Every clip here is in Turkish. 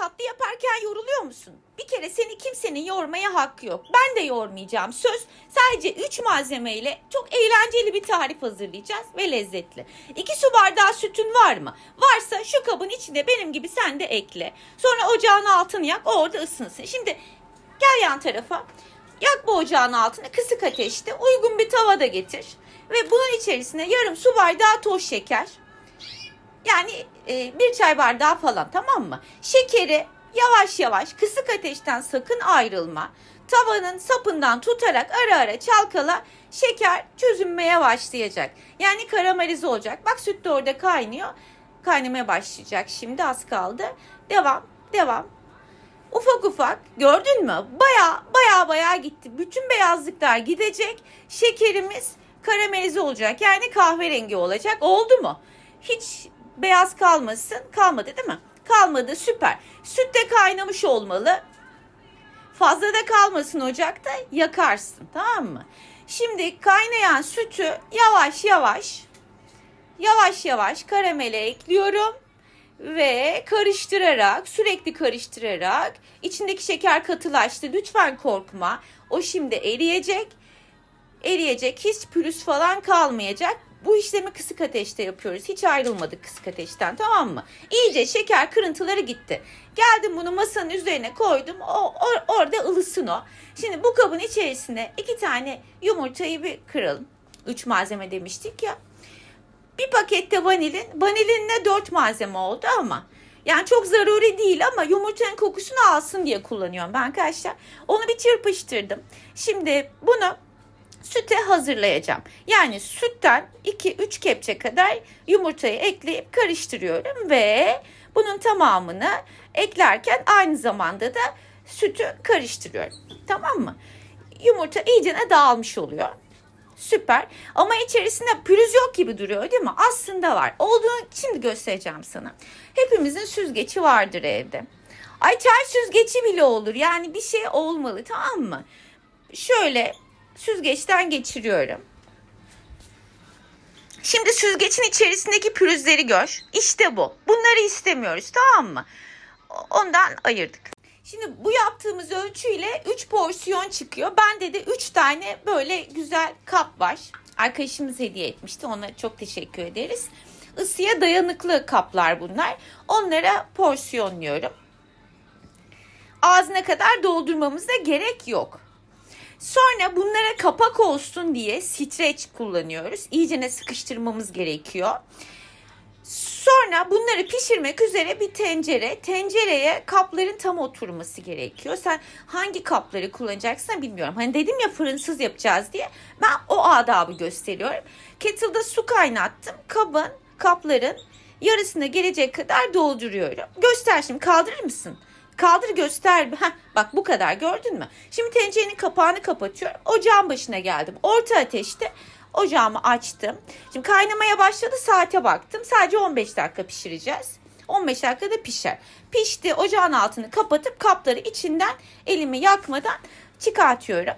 tatlı yaparken yoruluyor musun? Bir kere seni kimsenin yormaya hakkı yok. Ben de yormayacağım. Söz sadece 3 malzemeyle çok eğlenceli bir tarif hazırlayacağız ve lezzetli. 2 su bardağı sütün var mı? Varsa şu kabın içine benim gibi sen de ekle. Sonra ocağın altını yak orada ısınsın. Şimdi gel yan tarafa. Yak bu ocağın altını kısık ateşte uygun bir tavada getir. Ve bunun içerisine yarım su bardağı toz şeker. Yani e, bir çay bardağı falan tamam mı? Şekeri yavaş yavaş kısık ateşten sakın ayrılma. Tavanın sapından tutarak ara ara çalkala şeker çözünmeye başlayacak. Yani karamelize olacak. Bak süt de orada kaynıyor. Kaynamaya başlayacak şimdi az kaldı. Devam devam. Ufak ufak gördün mü? Baya baya baya gitti. Bütün beyazlıklar gidecek. Şekerimiz karamelize olacak. Yani kahverengi olacak. Oldu mu? Hiç beyaz kalmasın. Kalmadı değil mi? Kalmadı süper. Süt de kaynamış olmalı. Fazla da kalmasın ocakta yakarsın tamam mı? Şimdi kaynayan sütü yavaş yavaş yavaş yavaş karamele ekliyorum ve karıştırarak sürekli karıştırarak içindeki şeker katılaştı lütfen korkma o şimdi eriyecek eriyecek hiç pürüz falan kalmayacak bu işlemi kısık ateşte yapıyoruz. Hiç ayrılmadık kısık ateşten tamam mı? İyice şeker kırıntıları gitti. Geldim bunu masanın üzerine koydum. O, or- orada ılısın o. Şimdi bu kabın içerisine iki tane yumurtayı bir kıralım. Üç malzeme demiştik ya. Bir pakette vanilin. Vanilinle dört malzeme oldu ama. Yani çok zaruri değil ama yumurtanın kokusunu alsın diye kullanıyorum ben arkadaşlar. Onu bir çırpıştırdım. Şimdi bunu süte hazırlayacağım. Yani sütten 2-3 kepçe kadar yumurtayı ekleyip karıştırıyorum ve bunun tamamını eklerken aynı zamanda da sütü karıştırıyorum. Tamam mı? Yumurta iyicene dağılmış oluyor. Süper. Ama içerisinde pürüz yok gibi duruyor değil mi? Aslında var. Olduğunu şimdi göstereceğim sana. Hepimizin süzgeci vardır evde. Ay çay süzgeci bile olur. Yani bir şey olmalı tamam mı? Şöyle süzgeçten geçiriyorum. Şimdi süzgecin içerisindeki pürüzleri gör. İşte bu. Bunları istemiyoruz tamam mı? Ondan ayırdık. Şimdi bu yaptığımız ölçüyle 3 porsiyon çıkıyor. Bende de 3 tane böyle güzel kap var. Arkadaşımız hediye etmişti. Ona çok teşekkür ederiz. Isıya dayanıklı kaplar bunlar. Onlara porsiyonluyorum. Ağzına kadar doldurmamıza gerek yok. Sonra bunlara kapak olsun diye streç kullanıyoruz. İyicene sıkıştırmamız gerekiyor. Sonra bunları pişirmek üzere bir tencere. Tencereye kapların tam oturması gerekiyor. Sen hangi kapları kullanacaksın bilmiyorum. Hani dedim ya fırınsız yapacağız diye. Ben o adabı gösteriyorum. Kettle'da su kaynattım. Kabın, kapların yarısına gelecek kadar dolduruyorum. Göster şimdi kaldırır mısın? Kaldır göster. Heh, bak bu kadar gördün mü? Şimdi tencerenin kapağını kapatıyorum. Ocağın başına geldim. Orta ateşte ocağımı açtım. Şimdi kaynamaya başladı saate baktım. Sadece 15 dakika pişireceğiz. 15 dakikada pişer. Pişti ocağın altını kapatıp kapları içinden elimi yakmadan çıkartıyorum.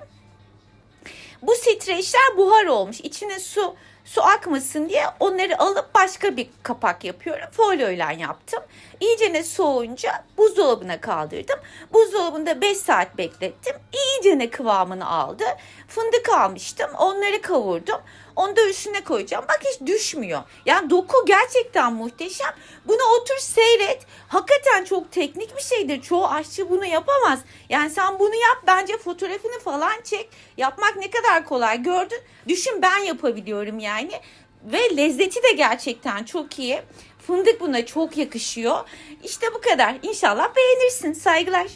Bu streçler buhar olmuş. İçine su su akmasın diye onları alıp başka bir kapak yapıyorum. Folyoyla yaptım. İyicene soğuyunca buzdolabına kaldırdım. Buzdolabında 5 saat beklettim. İyicene kıvamını aldı. Fındık almıştım. Onları kavurdum. Onu da üstüne koyacağım. Bak hiç düşmüyor. Yani doku gerçekten muhteşem. Bunu otur seyret. Hakikaten çok teknik bir şeydir. Çoğu aşçı bunu yapamaz. Yani sen bunu yap bence fotoğrafını falan çek. Yapmak ne kadar kolay gördün. Düşün ben yapabiliyorum yani. Ve lezzeti de gerçekten çok iyi. Fındık buna çok yakışıyor. İşte bu kadar. İnşallah beğenirsin. Saygılar.